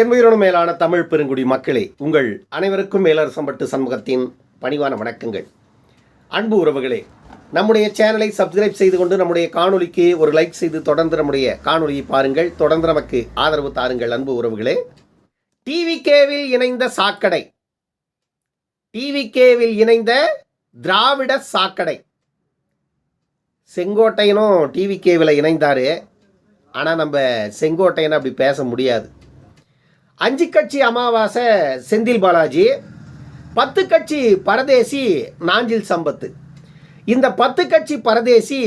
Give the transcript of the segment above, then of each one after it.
என் மேலான தமிழ் பெருங்குடி மக்களே உங்கள் அனைவருக்கும் மேலரசம்பட்டு சண்முகத்தின் பணிவான வணக்கங்கள். அன்பு உறவுகளே நம்முடைய சேனலை சப்ஸ்கிரைப் செய்து கொண்டு நம்முடைய காணொலிக்கு ஒரு லைக் செய்து தொடர்ந்து நம்முடைய காணொலியை பாருங்கள். தொடர்ந்து நமக்கு ஆதரவு தாருங்கள் அன்பு உறவுகளே. டிவிகேவில் இணைந்த சாக்கடை. டிவிகேவில் இணைந்த திராவிட சாக்கடை. செங்கோட்டையனும் டிவிகேவில் இணைந்தாரு. ஆனால் நம்ம செங்கோட்டையனை அப்படி பேச முடியாது. அஞ்சு கட்சி அமாவாசை செந்தில் பாலாஜி பத்து கட்சி பரதேசி நாஞ்சில் சம்பத்து. இந்த பத்து கட்சி பரதேசி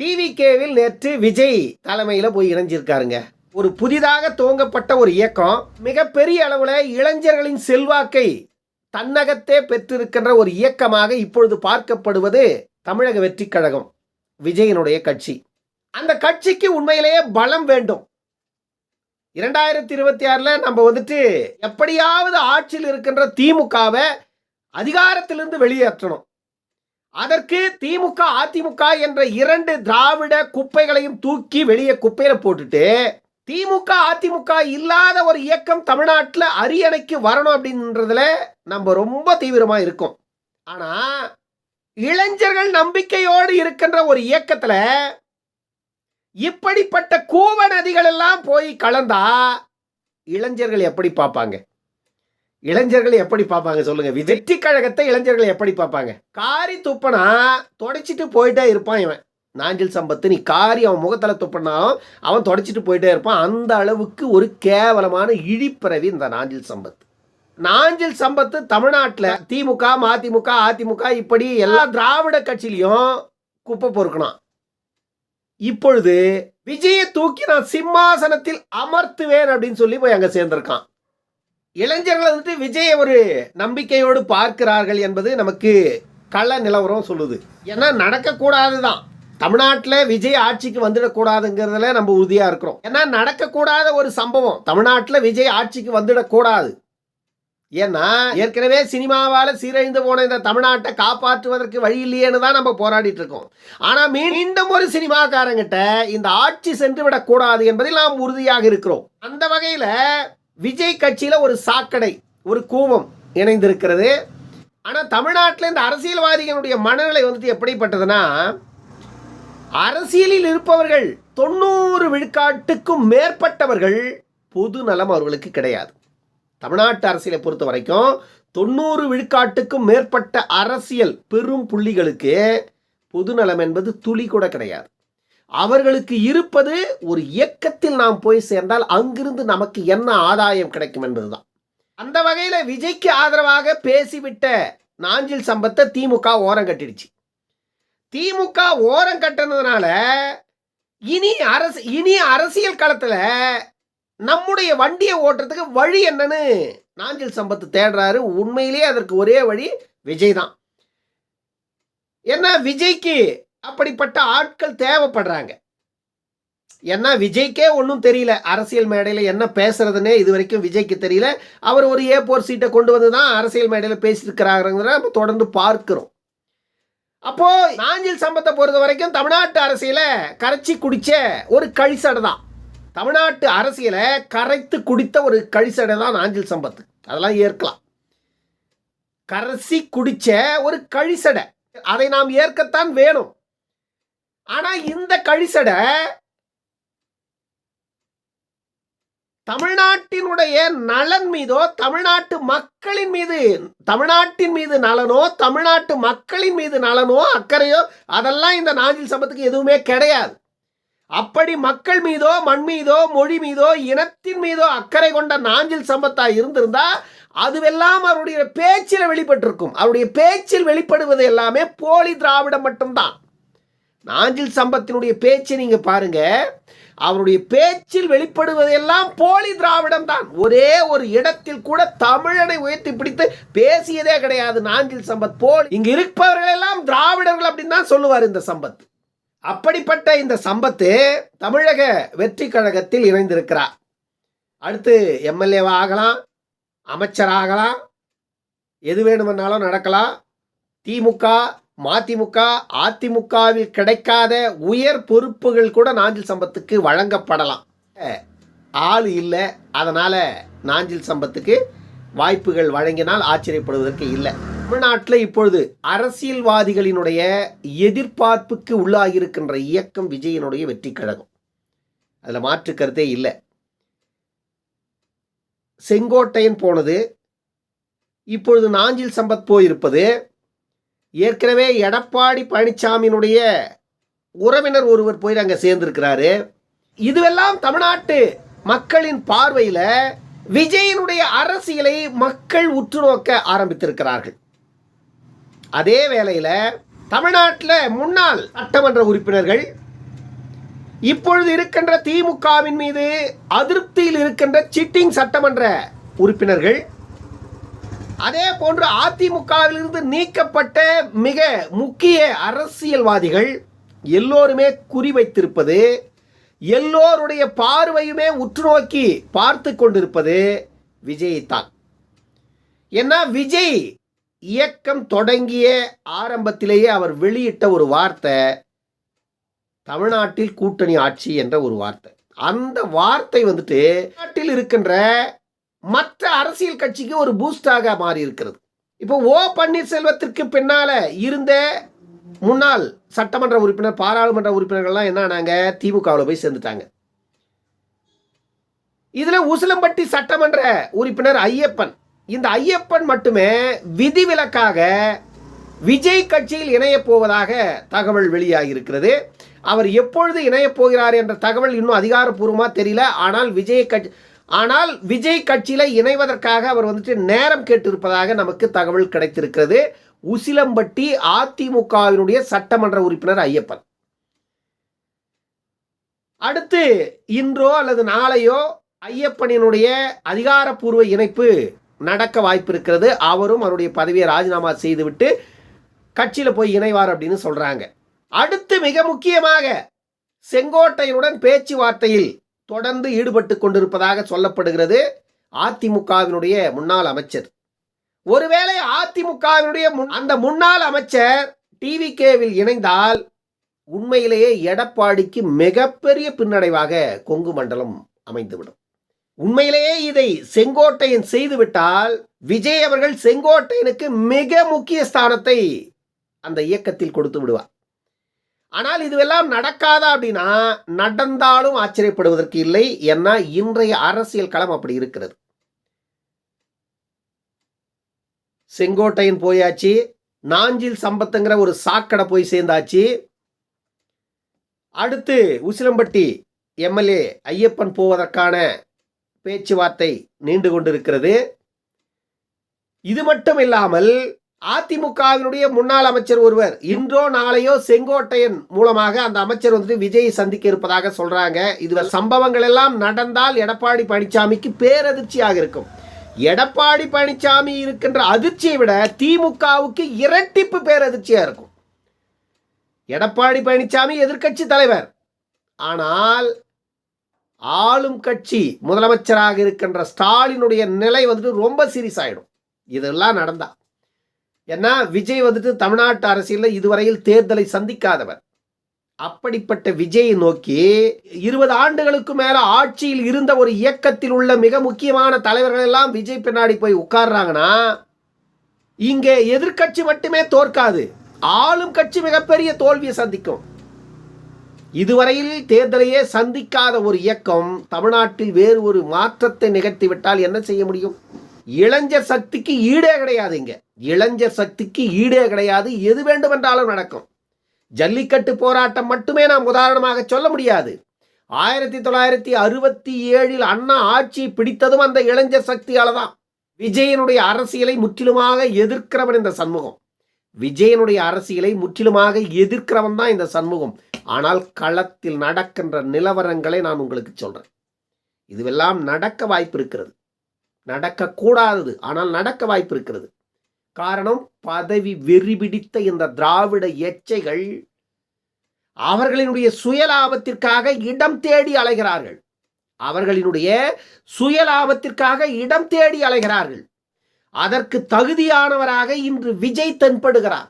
டிவிகேவில் நேற்று விஜய் தலைமையில் போய் இணைஞ்சிருக்காருங்க. ஒரு புதிதாக துவங்கப்பட்ட ஒரு இயக்கம் மிகப்பெரிய அளவில் இளைஞர்களின் செல்வாக்கை தன்னகத்தே பெற்றிருக்கின்ற ஒரு இயக்கமாக இப்பொழுது பார்க்கப்படுவது தமிழக வெற்றி கழகம் விஜயனுடைய கட்சி. அந்த கட்சிக்கு உண்மையிலேயே பலம் வேண்டும். இரண்டாயிரத்தி இருபத்தி ஆறில் நம்ம வந்துட்டு எப்படியாவது ஆட்சியில் இருக்கின்ற திமுகவை அதிகாரத்திலிருந்து வெளியேற்றணும். அதற்கு திமுக அதிமுக என்ற இரண்டு திராவிட குப்பைகளையும் தூக்கி வெளியே குப்பையில போட்டுட்டு திமுக அதிமுக இல்லாத ஒரு இயக்கம் தமிழ்நாட்டில் அரியணைக்கு வரணும் அப்படின்றதுல நம்ம ரொம்ப தீவிரமாக இருக்கோம். ஆனால் இளைஞர்கள் நம்பிக்கையோடு இருக்கின்ற ஒரு இயக்கத்தில் இப்படிப்பட்ட கூவ நதிகள் எல்லாம் போய் கலந்தா இளைஞர்கள் எப்படி பார்ப்பாங்க? இளைஞர்கள் எப்படி பார்ப்பாங்க சொல்லுங்க. வெற்றி கழகத்தை இளைஞர்கள் எப்படி பார்ப்பாங்க? காரி துப்பனா தொடச்சிட்டு போயிட்டே இருப்பான் இவன். நாஞ்சில் சம்பத்து நீ காரி அவன் முகத்தில் துப்பினாலும் அவன் தொடச்சிட்டு போயிட்டே இருப்பான். அந்த அளவுக்கு ஒரு கேவலமான இழிப்பிறவி இந்த நாஞ்சில் சம்பத்து. நாஞ்சில் சம்பத்து தமிழ்நாட்டில் திமுக மதிமுக அதிமுக இப்படி எல்லா திராவிட கட்சியிலையும் குப்பை பொறுக்கணும். இப்பொழுது விஜயை தூக்கி நான் சிம்மாசனத்தில் அமர்த்துவேன் அப்படின்னு சொல்லி போய் அங்கே சேர்ந்திருக்கான். இளைஞர்கள் வந்துட்டு விஜயை ஒரு நம்பிக்கையோடு பார்க்கிறார்கள் என்பது நமக்கு கள நிலவரம் சொல்லுது. ஏன்னா நடக்கக்கூடாது தான் தமிழ்நாட்டில் விஜய் ஆட்சிக்கு வந்துடக்கூடாதுங்கிறதுல நம்ம உறுதியாக இருக்கிறோம். ஏன்னா நடக்கக்கூடாத ஒரு சம்பவம். தமிழ்நாட்டில் விஜய் ஆட்சிக்கு வந்துடக்கூடாது. ஏன்னா ஏற்கனவே சினிமாவால் சீரழிந்து போன இந்த தமிழ்நாட்டை காப்பாற்றுவதற்கு வழி இல்லையேன்னு தான் நம்ம போராடிட்டு இருக்கோம். ஆனால் மீண்டும் ஒரு சினிமாக்காரங்கிட்ட இந்த ஆட்சி சென்று விடக்கூடாது என்பதில் நாம் உறுதியாக இருக்கிறோம். அந்த வகையில் விஜய் கட்சியில் ஒரு சாக்கடை ஒரு கூவம் இணைந்திருக்கிறது. ஆனால் தமிழ்நாட்டில் இந்த அரசியல்வாதிகளுடைய மனநிலை வந்துட்டு எப்படிப்பட்டதுன்னா அரசியலில் இருப்பவர்கள் தொண்ணூறு விழுக்காட்டுக்கும் மேற்பட்டவர்கள் பொது நலம் அவர்களுக்கு கிடையாது. தமிழ்நாட்டு அரசியலை பொறுத்த வரைக்கும் தொண்ணூறு விழுக்காட்டுக்கும் மேற்பட்ட அரசியல் பெரும் புள்ளிகளுக்கு பொதுநலம் என்பது துளி கூட கிடையாது. அவர்களுக்கு இருப்பது ஒரு இயக்கத்தில் நாம் போய் சேர்ந்தால் அங்கிருந்து நமக்கு என்ன ஆதாயம் கிடைக்கும் என்பதுதான். அந்த வகையில் விஜய்க்கு ஆதரவாக பேசிவிட்ட நாஞ்சில் சம்பத்தை திமுக ஓரம் கட்டிடுச்சு. திமுக ஓரம் கட்டினதுனால இனி அரசு இனி அரசியல் களத்தில் நம்முடைய வண்டியை ஓட்டுறதுக்கு வழி என்னன்னு நாஞ்சில் சம்பத்து தேடுறாரு. உண்மையிலேயே அதற்கு ஒரே வழி விஜய் தான். ஏன்னா விஜய்க்கு அப்படிப்பட்ட ஆட்கள் தேவைப்படுறாங்க. ஏன்னா விஜய்க்கே ஒன்றும் தெரியல. அரசியல் மேடையில் என்ன பேசுறதுன்னே இது வரைக்கும் விஜய்க்கு தெரியல. அவர் ஒரு ஏ போர் சீட்டை கொண்டு வந்து தான் அரசியல் மேடையில் பேசியிருக்கிறாருங்கிறத நம்ம தொடர்ந்து பார்க்கிறோம். அப்போது நாஞ்சில் சம்பத்தை பொறுத்த வரைக்கும் தமிழ்நாட்டு அரசியலை கரைச்சி குடிச்ச ஒரு கழிசடை தான். தமிழ்நாட்டு அரசியலை கரைத்து குடித்த ஒரு கழிசடை தான் நாஞ்சில் சம்பத்து. அதெல்லாம் ஏற்கலாம். கரைசி குடிச்ச ஒரு கழிசடை. அதை நாம் ஏற்கத்தான் வேணும். ஆனால் இந்த கழிசடை தமிழ்நாட்டினுடைய நலன் மீதோ தமிழ்நாட்டு மக்களின் மீது தமிழ்நாட்டின் மீது நலனோ தமிழ்நாட்டு மக்களின் மீது நலனோ அக்கறையோ அதெல்லாம் இந்த நாஞ்சில் சம்பத்துக்கு எதுவுமே கிடையாது. அப்படி மக்கள் மீதோ மண் மீதோ மொழி மீதோ இனத்தின் மீதோ அக்கறை கொண்ட நாஞ்சில் சம்பத்தா இருந்திருந்தா அதுவெல்லாம் அவருடைய பேச்சில் வெளிப்பட்டிருக்கும். அவருடைய பேச்சில் வெளிப்படுவது எல்லாமே போலி திராவிடம் மட்டும்தான். நாஞ்சில் சம்பத்தினுடைய பேச்சை நீங்க பாருங்க. அவருடைய பேச்சில் வெளிப்படுவதெல்லாம் போலி திராவிடம் தான். ஒரே ஒரு இடத்தில் கூட தமிழனை உயர்த்தி பிடித்து பேசியதே கிடையாது. நாஞ்சில் சம்பத் போல் இங்க இருப்பவர்கள் எல்லாம் திராவிடர்கள் அப்படின்னு தான் சொல்லுவார் இந்த சம்பத். அப்படிப்பட்ட இந்த சம்பத்து தமிழக வெற்றி கழகத்தில் இணைந்திருக்கிறார். அடுத்து எம்எல்ஏவா ஆகலாம் அமைச்சராகலாம் எது வேணுமென்னாலும் நடக்கலாம். திமுக மதிமுக அதிமுகவில் கிடைக்காத உயர் பொறுப்புகள் கூட நாஞ்சில் சம்பத்துக்கு வழங்கப்படலாம். ஆள் இல்லை அதனால் நாஞ்சில் சம்பத்துக்கு வாய்ப்புகள் வழங்கினால் ஆச்சரியப்படுவதற்கு இல்லை. தமிழ்நாட்டில் இப்பொழுது அரசியல்வாதிகளினுடைய எதிர்பார்ப்புக்கு உள்ளாகியிருக்கின்ற இயக்கம் விஜயனுடைய வெற்றி கழகம். அதில் மாற்று கருத்தே இல்லை. செங்கோட்டையன் போனது இப்பொழுது நாஞ்சில் சம்பத் போயிருப்பது ஏற்கனவே எடப்பாடி பழனிசாமியினுடைய உறவினர் ஒருவர் போய் அங்கே சேர்ந்திருக்கிறாரு. இதுவெல்லாம் தமிழ்நாட்டு மக்களின் பார்வையில் விஜயனுடைய அரசியலை மக்கள் உற்று நோக்க ஆரம்பித்திருக்கிறார்கள். அதே வேளையில் தமிழ்நாட்டில் முன்னாள் சட்டமன்ற உறுப்பினர்கள் இப்பொழுது இருக்கின்ற திமுகவின் மீது அதிருப்தியில் இருக்கின்ற சிட்டிங் சட்டமன்ற உறுப்பினர்கள் அதே போன்று அதிமுகவிலிருந்து நீக்கப்பட்ட மிக முக்கிய அரசியல்வாதிகள் எல்லோருமே குறிவைத்திருப்பது எல்லோருடைய பார்வையுமே உற்று நோக்கி பார்த்து கொண்டிருப்பது விஜய் தான் ஏன்னா விஜய் இயக்கம் தொடங்கிய ஆரம்பத்திலேயே அவர் வெளியிட்ட ஒரு வார்த்தை தமிழ்நாட்டில் கூட்டணி ஆட்சி என்ற ஒரு வார்த்தை. அந்த வார்த்தை வந்துட்டு நாட்டில் இருக்கின்ற மற்ற அரசியல் கட்சிக்கு ஒரு பூஸ்டாக மாறி இருக்கிறது இப்போ ஓ பன்னீர்செல்வத்திற்கு பின்னால இருந்த முன்னாள் சட்டமன்ற உறுப்பினர் பாராளுமன்ற உறுப்பினர்கள்லாம் என்ன ஆனாங்க திமுகவில் போய் சேர்ந்துட்டாங்க. இதில் உசிலம்பட்டி சட்டமன்ற உறுப்பினர் ஐயப்பன். இந்த ஐயப்பன் மட்டுமே விதிவிலக்காக விஜய் கட்சியில் இணையப் போவதாக தகவல் வெளியாகியிருக்கிறது. அவர் எப்பொழுது இணையப் போகிறார் என்ற தகவல் இன்னும் அதிகாரப்பூர்வமாக தெரியல. ஆனால் விஜய் கட்சி ஆனால் விஜய் கட்சியில் இணைவதற்காக அவர் வந்துட்டு நேரம் கேட்டிருப்பதாக நமக்கு தகவல் கிடைத்திருக்கிறது. உசிலம்பட்டி அதிமுகவினுடைய சட்டமன்ற உறுப்பினர் ஐயப்பன். அடுத்து இன்றோ அல்லது நாளையோ ஐயப்பனினுடைய அதிகாரப்பூர்வ இணைப்பு நடக்க வாய்ப்பு இருக்கிறது அவரும் அவருடைய பதவியை ராஜினாமா செய்துவிட்டு கட்சியில் போய் இணைவார் அப்படின்னு சொல்கிறாங்க அடுத்து மிக முக்கியமாக செங்கோட்டையனுடன் பேச்சுவார்த்தையில் தொடர்ந்து ஈடுபட்டு கொண்டிருப்பதாக சொல்லப்படுகிறது. அதிமுகவினுடைய முன்னாள் அமைச்சர். ஒருவேளை அதிமுகவினுடைய முன்- அந்த முன்னாள் அமைச்சர் டிவிகேவில் இணைந்தால் உண்மையிலேயே எடப்பாடிக்கு மிகப்பெரிய பின்னடைவாக கொங்கு மண்டலம் அமைந்துவிடும். உண்மையிலேயே இதை செங்கோட்டையன் செய்துவிட்டால் விஜய் அவர்கள் செங்கோட்டையனுக்கு மிக முக்கிய ஸ்தானத்தை அந்த இயக்கத்தில் கொடுத்து விடுவார். ஆனால் இதுவெல்லாம் நடக்காதா அப்படின்னா நடந்தாலும் ஆச்சரியப்படுவதற்கு இல்லை. ஏன்னா இன்றைய அரசியல் களம் அப்படி இருக்கிறது. செங்கோட்டையன் போயாச்சு நாஞ்சில் சம்பத்துங்கிற ஒரு சாக்கடை போய் சேர்ந்தாச்சு. அடுத்து உசிலம்பட்டி எம்எல்ஏ ஐயப்பன் போவதற்கான பேச்சுவார்த்தை நீண்டு கொண்டிருக்கிறது. இது மட்டும் இல்லாமல் அதிமுகவினுடைய முன்னாள் அமைச்சர் ஒருவர் இன்றோ நாளையோ செங்கோட்டையன் மூலமாக அந்த அமைச்சர் வந்துட்டு விஜயை சந்திக்க இருப்பதாக சொல்றாங்க. இது சம்பவங்கள் எல்லாம் நடந்தால் எடப்பாடி பழனிசாமிக்கு பேரதிர்ச்சியாக இருக்கும். எடப்பாடி பழனிசாமி இருக்கின்ற அதிர்ச்சியை விட திமுகவுக்கு இரட்டிப்பு பேர் அதிர்ச்சியாக இருக்கும். எடப்பாடி பழனிசாமி எதிர்க்கட்சி தலைவர். ஆனால் ஆளும் கட்சி முதலமைச்சராக இருக்கின்ற ஸ்டாலினுடைய நிலை வந்துட்டு ரொம்ப சீரியஸ் ஆயிடும். இதெல்லாம் நடந்தா. ஏன்னா விஜய் வந்துட்டு தமிழ்நாட்டு அரசியலில் இதுவரையில் தேர்தலை சந்திக்காதவர். அப்படிப்பட்ட விஜயை நோக்கி இருபது ஆண்டுகளுக்கு மேல ஆட்சியில் இருந்த ஒரு இயக்கத்தில் உள்ள மிக முக்கியமான தலைவர்கள் எல்லாம் விஜய் பின்னாடி போய் உட்கார்றாங்கன்னா இங்கே எதிர்க்கட்சி மட்டுமே தோற்காது. ஆளும் கட்சி மிகப்பெரிய தோல்வியை சந்திக்கும். இதுவரையில் தேர்தலையே சந்திக்காத ஒரு இயக்கம் தமிழ்நாட்டில் வேறு ஒரு மாற்றத்தை நிகழ்த்திவிட்டால் என்ன செய்ய முடியும்? இளைஞர் சக்திக்கு ஈடே கிடையாது இங்க. இளைஞர் சக்திக்கு ஈடே கிடையாது. எது வேண்டுமென்றாலும் நடக்கும். ஜல்லிக்கட்டு போராட்டம் மட்டுமே நாம் உதாரணமாக சொல்ல முடியாது. ஆயிரத்தி தொள்ளாயிரத்தி அறுபத்தி ஏழில் அண்ணா ஆட்சி பிடித்ததும் அந்த இளைஞர் சக்தியால தான். விஜயனுடைய அரசியலை முற்றிலுமாக எதிர்க்கிறவன் இந்த சண்முகம். விஜயனுடைய அரசியலை முற்றிலுமாக எதிர்க்கிறவன் தான் இந்த சண்முகம். ஆனால் களத்தில் நடக்கின்ற நிலவரங்களை நான் உங்களுக்கு சொல்றேன். இதுவெல்லாம் நடக்க வாய்ப்பு இருக்கிறது. நடக்கக்கூடாதது ஆனால் நடக்க வாய்ப்பு இருக்கிறது. காரணம் பதவி வெறி பிடித்த இந்த திராவிட எச்சைகள் அவர்களினுடைய சுயலாபத்திற்காக இடம் தேடி அலைகிறார்கள். அவர்களினுடைய சுயலாபத்திற்காக இடம் தேடி அலைகிறார்கள். அதற்கு தகுதியானவராக இன்று விஜய் தென்படுகிறார்.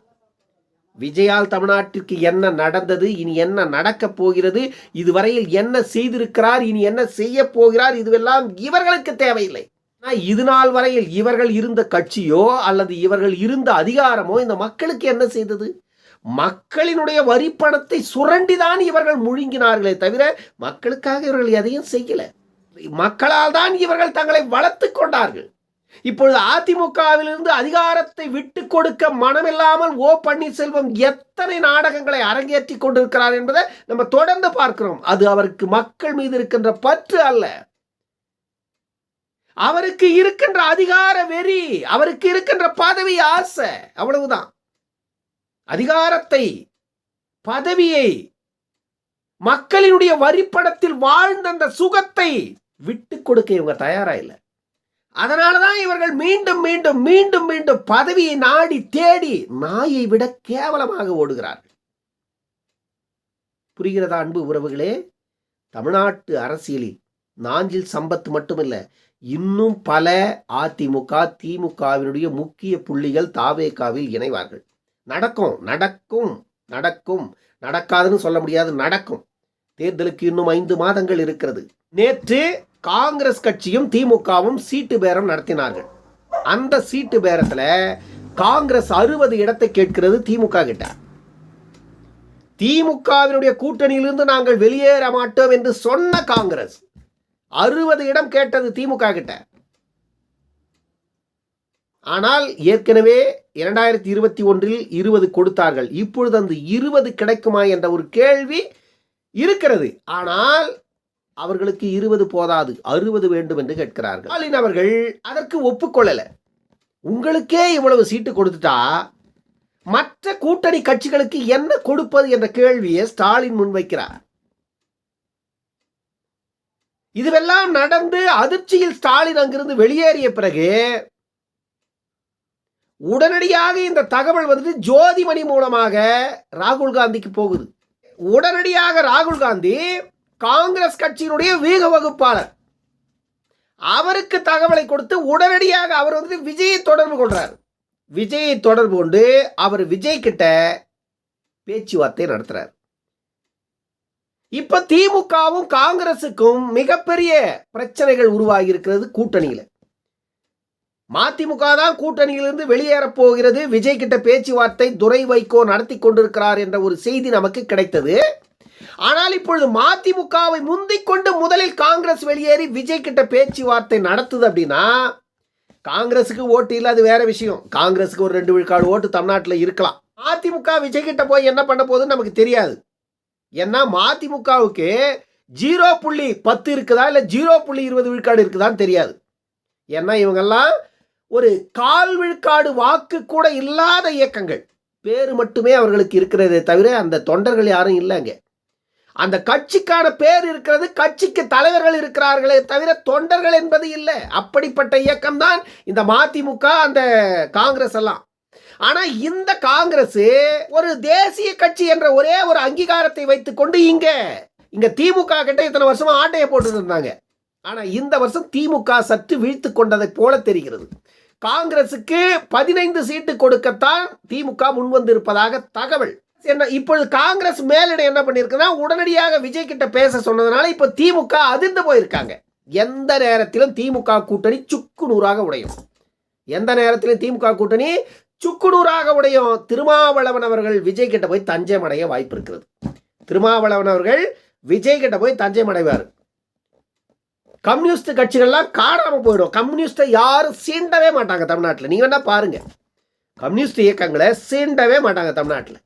விஜயால் தமிழ்நாட்டிற்கு என்ன நடந்தது இனி என்ன நடக்கப் போகிறது இதுவரையில் என்ன செய்திருக்கிறார் இனி என்ன செய்ய போகிறார் இதுவெல்லாம் இவர்களுக்கு தேவையில்லை. இது நாள் வரையில் இவர்கள் இருந்த கட்சியோ அல்லது இவர்கள் இருந்த அதிகாரமோ இந்த மக்களுக்கு என்ன செய்தது? மக்களினுடைய வரிப்பணத்தை சுரண்டிதான் இவர்கள் முழுங்கினார்களே தவிர மக்களுக்காக இவர்கள் எதையும் செய்யல. மக்களால் தான் இவர்கள் தங்களை வளர்த்து கொண்டார்கள். இப்பொழுது அதிமுகவிலிருந்து அதிகாரத்தை விட்டு கொடுக்க மனமில்லாமல் ஓ பன்னீர்செல்வம் எத்தனை நாடகங்களை அரங்கேற்றி கொண்டிருக்கிறார் என்பதை நம்ம தொடர்ந்து பார்க்கிறோம். அது அவருக்கு மக்கள் மீது இருக்கின்ற பற்று அல்ல. அவருக்கு இருக்கின்ற அதிகார வெறி அவருக்கு இருக்கின்ற பதவி ஆசை அவ்வளவுதான். அதிகாரத்தை பதவியை மக்களினுடைய வரிப்படத்தில் வாழ்ந்த அந்த சுகத்தை விட்டு கொடுக்க இவங்க தயாரா இல்லை. அதனாலதான் இவர்கள் மீண்டும் மீண்டும் மீண்டும் மீண்டும் பதவியை நாடி தேடி நாயை விட கேவலமாக ஓடுகிறார்கள். புரிகிறதா அன்பு உறவுகளே? தமிழ்நாட்டு அரசியலில் நாஞ்சில் சம்பத் மட்டுமல்ல இன்னும் பல அதிமுக திமுகவினுடைய முக்கிய புள்ளிகள் தாவேக்காவில் இணைவார்கள். நடக்கும் நடக்கும் நடக்கும். நடக்காதுன்னு சொல்ல முடியாது நடக்கும். தேர்தலுக்கு இன்னும் ஐந்து மாதங்கள் இருக்கிறது. நேற்று காங்கிரஸ் கட்சியும் திமுகவும் சீட்டு பேரம் நடத்தினார்கள். அந்த சீட்டு பேரத்தில் காங்கிரஸ் அறுபது இடத்தை கேட்கிறது திமுக கிட்ட. திமுகவினுடைய கூட்டணியிலிருந்து நாங்கள் வெளியேற மாட்டோம் என்று சொன்ன காங்கிரஸ் அறுபது இடம் கேட்டது திமுக கிட்ட. ஆனால் ஏற்கனவே இரண்டாயிரத்தி இருபத்தி ஒன்றில் இருபது கொடுத்தார்கள். இப்பொழுது அந்த இருபது கிடைக்குமா என்ற ஒரு கேள்வி இருக்கிறது. ஆனால் அவர்களுக்கு இருபது போதாது. அறுபது வேண்டும் என்று கேட்கிறார்கள். ஸ்டாலின் அவர்கள் அதற்கு ஒப்புக்கொள்ளல. உங்களுக்கே இவ்வளவு சீட்டு கொடுத்துட்டா மற்ற கூட்டணி கட்சிகளுக்கு என்ன கொடுப்பது என்ற கேள்வியை ஸ்டாலின் முன்வைக்கிறார். இதுவெல்லாம் நடந்து அதிர்ச்சியில் ஸ்டாலின் அங்கிருந்து வெளியேறிய பிறகு உடனடியாக இந்த தகவல் வந்து ஜோதிமணி மூலமாக ராகுல் காந்திக்கு போகுது. உடனடியாக ராகுல் காந்தி காங்கிரஸ் கட்சியினுடைய வீக வகுப்பாளர். அவருக்கு தகவலை கொடுத்து உடனடியாக அவர் வந்து விஜயை தொடர்பு கொள்றார். விஜயை தொடர்பு கொண்டு அவர் விஜய் கிட்ட பேச்சுவார்த்தை நடத்துறார். இப்ப திமுகவும் காங்கிரசுக்கும் மிகப்பெரிய பிரச்சனைகள் உருவாகி இருக்கிறது கூட்டணியில. மதிமுக தான் கூட்டணியிலிருந்து வெளியேறப் போகிறது. விஜய் கிட்ட பேச்சுவார்த்தை துரை வைகோ நடத்தி கொண்டிருக்கிறார் என்ற ஒரு செய்தி நமக்கு கிடைத்தது. ஆனால் இப்பொழுது மதிமுகவை முந்திக் கொண்டு முதலில் காங்கிரஸ் வெளியேறி விஜய் கிட்ட பேச்சுவார்த்தை நடத்துது அப்படின்னா காங்கிரஸுக்கு ஓட்டு இல்லை அது வேற விஷயம். காங்கிரஸுக்கு ஒரு ரெண்டு விழுக்காடு ஓட்டு தமிழ்நாட்டில் இருக்கலாம். அதிமுக விஜய் கிட்ட போய் என்ன பண்ண போகுதுன்னு நமக்கு தெரியாது. ஏன்னா மதிமுகவுக்கு ஜீரோ புள்ளி பத்து இருக்குதா? இல்லை ஜீரோ புள்ளி இருபது விழுக்காடு இருக்குதான்னு தெரியாது. ஏன்னா இவங்கெல்லாம் ஒரு கால் விழுக்காடு வாக்கு கூட இல்லாத இயக்கங்கள். பேர் மட்டுமே அவர்களுக்கு இருக்கிறதே தவிர அந்த தொண்டர்கள் யாரும் இல்லைங்க அந்த கட்சிக்கான பேர் இருக்கிறது கட்சிக்கு தலைவர்கள் இருக்கிறார்களே தவிர தொண்டர்கள் என்பது இல்லை. அப்படிப்பட்ட இயக்கம்தான் இந்த மதிமுக அந்த காங்கிரஸ் எல்லாம். ஆனா இந்த காங்கிரஸ் ஒரு தேசிய கட்சி என்ற ஒரே ஒரு அங்கீகாரத்தை வைத்துக்கொண்டு இங்க இங்க திமுக கிட்ட இத்தனை வருஷமா ஆட்டையை போட்டு இருந்தாங்க. ஆனா இந்த வருஷம் திமுக சற்று வீழ்த்து கொண்டதை போல தெரிகிறது. காங்கிரசுக்கு பதினைந்து சீட்டு கொடுக்கத்தான் திமுக முன்வந்திருப்பதாக தகவல். என்ன இப்பொழுது காங்கிரஸ் மேலிடம் என்ன பண்ணியிருக்குன்னா உடனடியாக விஜய் கிட்ட பேச சொன்னதுனால இப்போ திமுக அதிர்ந்து போயிருக்காங்க. எந்த நேரத்திலும் திமுக கூட்டணி சுக்கு நூறாக உடையும். எந்த நேரத்திலும் திமுக கூட்டணி சுக்குடூராக உடையும் திருமாவளவன் அவர்கள் விஜய் கிட்ட போய் தஞ்சம் அடைய வாய்ப்பு இருக்கிறது. திருமாவளவன் அவர்கள் விஜய் கிட்ட போய் தஞ்சம் அடைவார். கம்யூனிஸ்ட் கட்சிகள்லாம் காணாம போயிடும். கம்யூனிஸ்டை யாரும் சீண்டவே மாட்டாங்க தமிழ்நாட்டில். நீங்க என்ன பாருங்க. கம்யூனிஸ்ட் இயக்கங்களை சீண்டவே மாட்டாங்க தமிழ்நாட்டில்.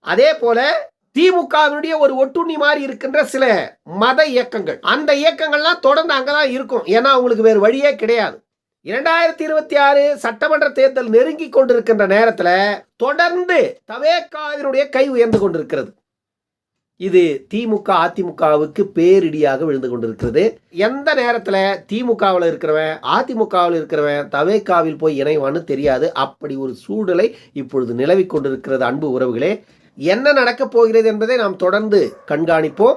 அதே போல திமுகவினுடைய ஒரு ஒட்டுண்ணி மாதிரி இருக்கின்ற சில மத இயக்கங்கள். அந்த இயக்கங்கள்லாம் தொடர்ந்து அங்கே தான் இருக்கும். ஏன்னா அவங்களுக்கு வேறு வழியே கிடையாது. இரண்டாயிரத்தி இருபத்தி ஆறு சட்டமன்ற தேர்தல் நெருங்கி கொண்டிருக்கின்ற நேரத்தில் தொடர்ந்து தவேக்காவினுடைய கை உயர்ந்து கொண்டிருக்கிறது. இது திமுக அதிமுகவுக்கு பேரிடியாக விழுந்து கொண்டிருக்கிறது. எந்த நேரத்தில் திமுகவில் இருக்கிறவன் அதிமுகவில் இருக்கிறவன் தவேக்காவில் போய் இணைவான்னு தெரியாது. அப்படி ஒரு சூழலை இப்பொழுது நிலவி கொண்டிருக்கிறது அன்பு உறவுகளே. என்ன நடக்கப் போகிறது என்பதை நாம் தொடர்ந்து கண்காணிப்போம்.